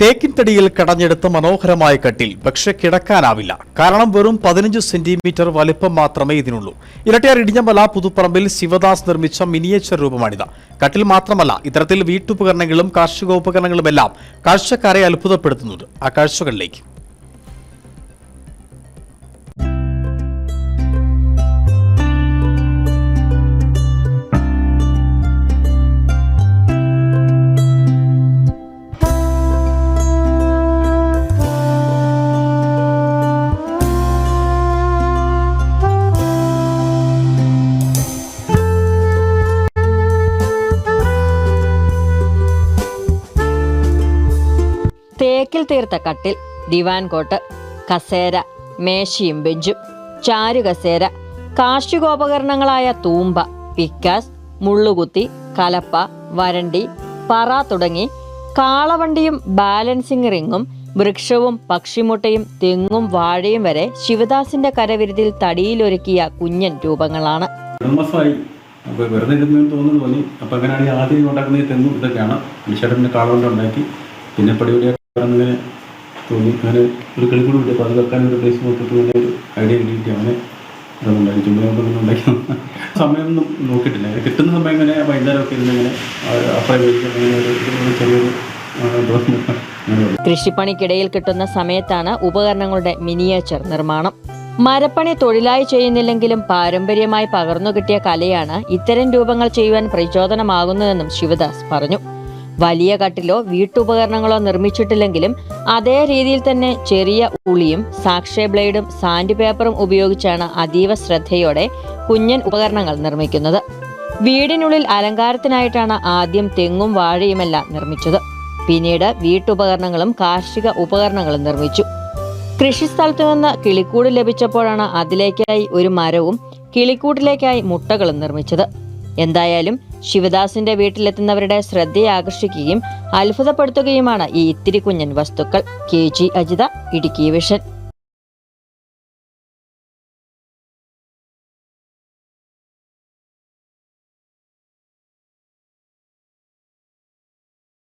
തേക്കിൻ തടിയിൽ കടഞ്ഞെടുത്ത മനോഹരമായ കട്ടിൽ പക്ഷെ കിടക്കാനാവില്ല. കാരണം വെറും പതിനഞ്ച് സെന്റിമീറ്റർ വലിപ്പം മാത്രമേ ഇതിനുള്ളൂ. ഇരട്ടിയാർ ഇടിഞ്ഞമല പുതുപ്പറമ്പിൽ ശിവദാസ് നിർമ്മിച്ച മിനിയേച്ചർ രൂപമാണിത്. കട്ടിൽ മാത്രമല്ല ഇത്തരത്തിൽ വീട്ടുപകരണങ്ങളും കാർഷികോപകരണങ്ങളുമെല്ലാം കാഴ്ചക്കാരെ അത്ഭുതപ്പെടുത്തുന്നുണ്ട് ആ കാഴ്ചകളിലേക്ക്. തേക്കിൽ തീർത്ത കട്ടിൽ ദിവാൻ കോട്ട് കസേര മേശയും ബെഞ്ചും ചാരുകസേര കാർഷികോപകരണങ്ങളായ തൂമ്പ പിക്കാസ് മുള്ളുകുത്തി കലപ്പ വരണ്ടി പറ തുടങ്ങി കാളവണ്ടിയും ബാലൻസിംഗ് റിങ്ങും വൃക്ഷവും പക്ഷിമുട്ടയും തെങ്ങും വാഴയും വരെ ശിവദാസിന്റെ കരവിരുതിൽ തടിയിലൊരുക്കിയ കുഞ്ഞൻ രൂപങ്ങളാണ്. തോന്നുന്നു ആദ്യം പിന്നെ അങ്ങനെ തോന്നി. അങ്ങനെ ഒരു കളിക്കൂടി വിട്ടു അപ്പോൾ അത് വെക്കാൻ ഒരു പ്ലേസ് നോക്കിയിട്ട് നല്ല ഒരു ഐഡിയ കിട്ടിയിട്ട് അവനെ അതുണ്ടാക്കി ചുമ്മാ ഉണ്ടാക്കി. സമയമൊന്നും നോക്കിയിട്ടില്ല. കിട്ടുന്ന സമയം ഇങ്ങനെ വൈകുന്നേരമൊക്കെ ഇരുന്ന് ഇങ്ങനെ അപ്പുറം കഴിക്കും അങ്ങനെ ഒരു ചെറിയൊരു കൃഷിപ്പണിക്കിടയിൽ കിട്ടുന്ന സമയത്താണ് ഉപകരണങ്ങളുടെ മിനിയേച്ചർ നിർമ്മാണം. മരപ്പണി തൊഴിലായി ചെയ്യുന്നില്ലെങ്കിലും പാരമ്പര്യമായി പകർന്നു കിട്ടിയ കലയാണ് ഇത്തരം രൂപങ്ങൾ ചെയ്യുവാൻ പ്രചോദനമാകുന്നതെന്നും ശിവദാസ് പറഞ്ഞു. വലിയ കട്ടിലോ വീട്ടുപകരണങ്ങളോ നിർമ്മിച്ചിട്ടില്ലെങ്കിലും അതേ രീതിയിൽ തന്നെ ചെറിയ ഉളിയും സാക്ഷേ ബ്ലേഡും സാൻഡ് പേപ്പറും ഉപയോഗിച്ചാണ് അതീവ ശ്രദ്ധയോടെ കുഞ്ഞൻ ഉപകരണങ്ങൾ നിർമ്മിക്കുന്നത്. വീടിനുള്ളിൽ അലങ്കാരത്തിനായിട്ടാണ് ആദ്യം തെങ്ങും വാഴയുമെല്ലാം നിർമ്മിച്ചത്. പിന്നീട് വീട്ടുപകരണങ്ങളും കാർഷിക ഉപകരണങ്ങളും നിർമ്മിച്ചു. കൃഷിസ്ഥലത്തു നിന്ന് കിളിക്കൂട് ലഭിച്ചപ്പോഴാണ് അതിലേക്കായി ഒരു മരവും കിളിക്കൂട്ടിലേക്കായി മുട്ടകളും നിർമ്മിച്ചത്. എന്തായാലും ശിവദാസിന്റെ വീട്ടിലെത്തുന്നവരുടെ ശ്രദ്ധയെ ആകർഷിക്കുകയും അത്ഭുതപ്പെടുത്തുകയുമാണ് ഈ ഇത്തിരി കുഞ്ഞൻ വസ്തുക്കൾ. K G Ajitha Idukki vision.